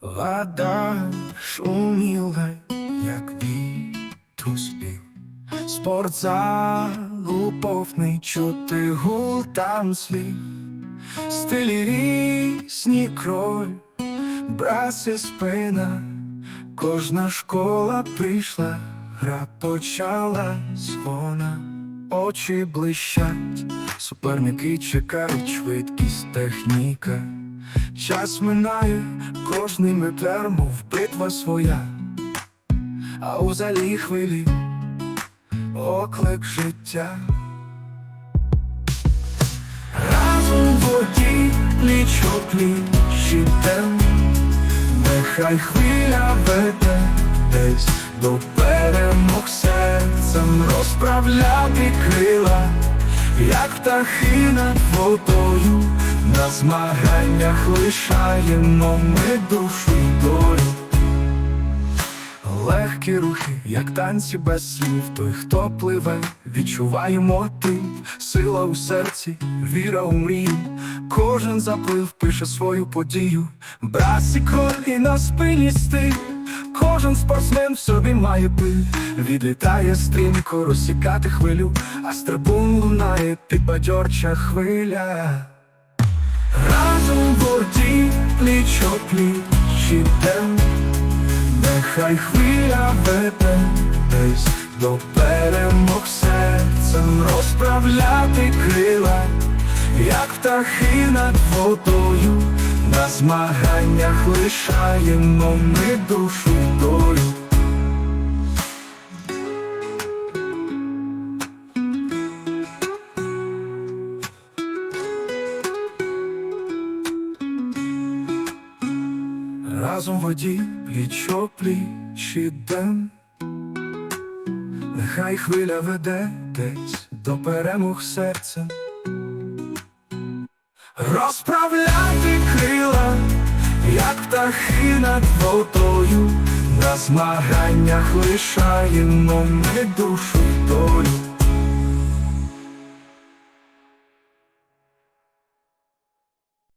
Вода шуміла, як вітру спів. Спортзалу повний чути гул там слів. Стилі різні крой, браси спина. Кожна школа прийшла, гра почалась вона. Очі блищать, суперники чекають, швидкість, техніка. Час минає, кожний метр, мов битва своя, а у залі хвилі оклик життя. Разом в воді пліч пліч нехай хвиля веде десь до перемог серцем. Розправляти крила, як птахи над водою, на змаганнях лишаємо ми душу й долю. Легкі рухи, як танці без слів, той, хто пливе, відчуває мотив, сила у серці, віра у мрію. Кожен заплив пише свою подію, Брасі колі на спині стиль, кожен спортсмен в собі має пиль, відлітає стрімко розсікати хвилю, а з трибун лунає підбадьорча хвиля. Разом воді пліч пліч ідем, Нехай хвиля веде десь до перемог серцем. Розправляти крила, як птахи над водою, на змаганнях лишаємо ми душу Разом воді пліч пліч ідем, нехай хвиля веде десь до перемог серцем, розправляти крила, як птахи над водою, на змаганнях лишаємо ми душу долю.